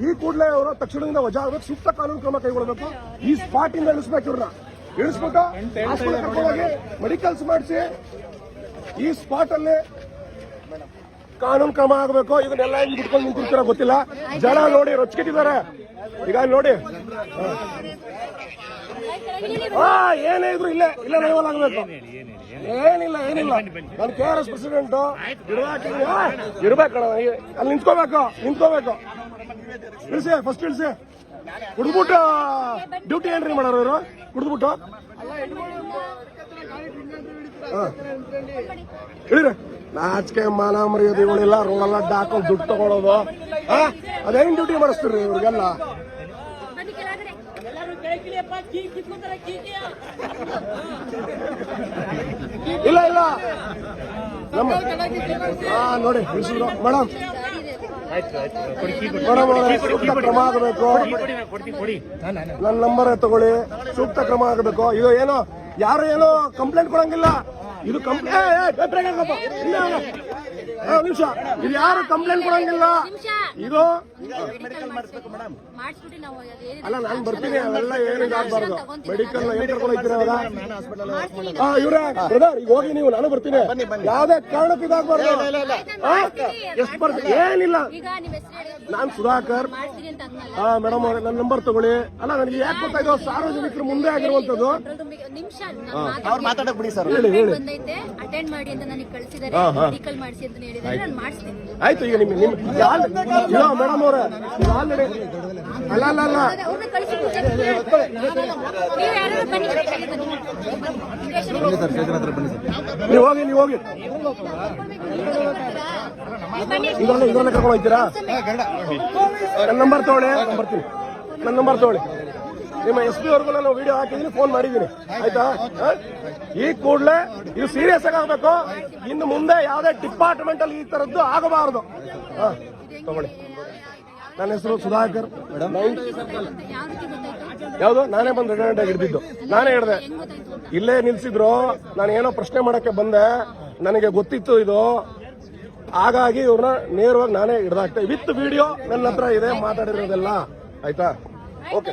ಈ ಕೂಡಲೇ ಅವರ ತಕ್ಷಣದಿಂದ ವಜಾ ಆಗಬೇಕು ಸೂಕ್ತ ಕಾನೂನು ಕ್ರಮ ಕೈಗೊಳ್ಳಬೇಕು. ಈ ಸ್ಪಾಟ್ ಇಂದ ಇಳಿಸ್ಬೇಕು ಇವ್ರನ್ನ. ಇಳಿಸ್ಬಿಟ್ಟು ಮೆಡಿಕಲ್ಸ್ ಮಾಡಿಸಿ ಈ ಸ್ಪಾಟ್ ಅಲ್ಲಿ ಕಾನೂನು ಕ್ರಮ ಆಗಬೇಕು. ಇದನ್ನೆಲ್ಲ ಹಿಂಗ್ ಬಿಟ್ಕೊಂಡು ನಿಂತಿರ್ತಾರ ಗೊತ್ತಿಲ್ಲ. ಜನ ನೋಡಿ ರೊಚ್ಚಿಟ್ಟಿದ್ದಾರೆ. ಈಗ ನೋಡಿ. ಹಾ ಏನೇ ಇದ್ರು ಇಲ್ಲೇ ಇಲ್ಲೇ ನೈವಲ್ ಆಗ್ಬೇಕು. ಏನಿಲ್ಲ ಏನಿಲ್ಲ. ನಾನು ಕೆ ಆರ್ ಎಸ್ ಪ್ರೆಸಿಡೆಂಟ್ ಇರ್ಬೇಕು ಅಲ್ಲಿ ನಿಂತ್ಕೋಬೇಕು ನಿಂತ್ಕೋಬೇಕು. ಇಳಿಸಿ ಫಸ್ಟ್ ಇಳಿಸಿ. ಕುಡಿದ್ಬಿಟ್ಟು ಡ್ಯೂಟಿ ಏನ್ರಿ ಮಾಡೋರು ಇವರು? ಕುಡಿದ್ಬಿಟ್ಟು. ಇಳಿರಿ. ನಾಚಿಕೆ ಮಾನ ಮರ್ಯಾದೆಗಳಿಲ್ಲ ರೋಡೆಲ್ಲ ಹಾಕೊಂಡು ದುಡ್ಡು ತಗೊಳ್ಳೋದು ಅದೇನ್ ಡ್ಯೂಟಿ ಮಾಡಿಸ್ತೀರಿ ಇವ್ರಿಗೆಲ್ಲ? ಇಲ್ಲ ಇಲ್ಲ. ನಮ್ಮ ನೋಡಿ ಮೇಡಮ್ ಸೂಕ್ತ ಕ್ರಮ ಆಗಬೇಕು. ನನ್ನ ನಂಬರ್ ತಗೊಳ್ಳಿ. ಸೂಕ್ತ ಕ್ರಮ ಆಗಬೇಕು. ಇದು ಏನೋ? ಯಾರು ಏನೋ ಕಂಪ್ಲೇಂಟ್ ಕೊಡಂಗಿಲ್ಲ? ಇದು ಕಂಪ್ಲೇಂಟ್ ನಿಮಿಷ. ಇದು ಯಾರು ಕಂಪ್ಲೇಂಟ್ ಕೊಡಂಗಿಲ್ಲ? ನಿಮಿಷ. ಇದು? ಅಲ್ಲ ನಾನು ಬರ್ತೀನಿ. ಅವೆಲ್ಲ ಏನು ಇದಾಗಬಾರ್ದು ಮೆಡಿಕಲ್ ಏನ್ ಕರ್ಕೊಂಡು ಹೋಗ್ತೀರಾ ಅವಾಗ ಹಾ ಬ್ರದರ್ ಈಗ ಹೋಗಿ ನೀವು ನಾನು ಬರ್ತೀನಿ. ಯಾವ್ದೇ ಕಾರಣಕ್ಕೂ ಇದಾಗಬಾರ್ದು ಎಷ್ಟು ಬರ್ತೀನಿ ಏನಿಲ್ಲ. ಈಗ ನಿಮ್ಮ ಹೆಸರು ಹೇಳಿ. ನಾನ್ ಸುಧಾಕರ್. ಮಾಡ್ತೀನಿ ಅಂತ ಅಂದ್ನಲ್ಲ. ಹಾ ಮೇಡಮ್ ಅವ್ರೆ ನನ್ನ ನಂಬರ್ ತಗೊಳ್ಳಿ. ಅಲ್ಲ ನನಗೆ ಯಾಕೆ ಗೊತ್ತಾಯ್ತು ಸಾರ್ವಜನಿಕರು ಮುಂದೆ ಆಗಿರುವಂತದ್ದು ನಿಮಿಷ ಅವ್ರು ಮಾತಾಡಕ್ ಬಿಡಿ ಸರ್. ಹೇಳಿ ಹೇಳಿ. ಬಂದೈತೆ. ಅಟೆಂಡ್ ಮಾಡಿ ಅಂತ ನನಗೆ ಕಳಿಸಿದ್ದಾರೆ. ಮೆಡಿಕಲ್ ಮಾಡಿಸಿ ಆಯ್ತು. ಈಗ ನಿಮ್ಗೆ ನಿಮ್ ಇಲ್ಲ ಮೇಡಮ್ ಅವ್ರೆ ಆಲ್ರೆಡಿ ಅಲ್ಲ ಅಲ್ಲ ಅಲ್ಲ. ನೀವು ಹೋಗಿ ನೀವು ಹೋಗಿ. ಇದ್ರಲ್ಲೇ ಇದ್ರಲ್ಲೇ ಕರ್ಕೊಂಡು ಹೋಗ್ತೀರಾ? ನನ್ನ ನಂಬರ್ ತಗೊಳ್ಳಿ. ಬರ್ತೀನಿ ನನ್ನ ನಂಬರ್ ತಗೊಳ್ಳಿ. ನಿಮ್ಮ ಎಸ್ ಪಿ ಅವ್ರಿಗೂ ನಾನು ವಿಡಿಯೋ ಹಾಕಿದೀನಿ ಫೋನ್ ಮಾಡಿದ್ದೀನಿ ಆಯ್ತಾ? ಈ ಕೂಡಲೇ ಇದು ಸೀರಿಯಸ್ ಆಗಿ ಆಗ್ಬೇಕು. ಇನ್ನು ಮುಂದೆ ಯಾವುದೇ ಡಿಪಾರ್ಟ್ಮೆಂಟ್ ಅಲ್ಲಿ ಈ ತರದ್ದು ಆಗಬಾರದು. ಹ, ತಗೊಳ್ಳಿ. ನನ್ನ ಹೆಸರು ಸುಧಾಕರ್. ಯಾವುದು? ನಾನೇ ಬಂದು ರೆಡಿ ಆಗಿ ಹಿಡಿದಿದ್ದು. ನಾನೇ ಅಂತ ಇಲ್ಲೇ ನಿಲ್ಸಿದ್ರು. ನಾನು ಏನೋ ಪ್ರಶ್ನೆ ಮಾಡಕ್ಕೆ ಬಂದೆ. ನನಗೆ ಗೊತ್ತಿತ್ತು ಇದು. ಹಾಗಾಗಿ ಇವ್ರನ್ನ ನೇರವಾಗಿ ನಾನೇ ಹಿಡ್ದಾಕ್ತೆ. ವಿತ್ ವಿಡಿಯೋ ನನ್ನ ಹತ್ರ ಇದೆ ಮಾತಾಡಿರೋದೆಲ್ಲ. ಆಯ್ತಾ? ಓಕೆ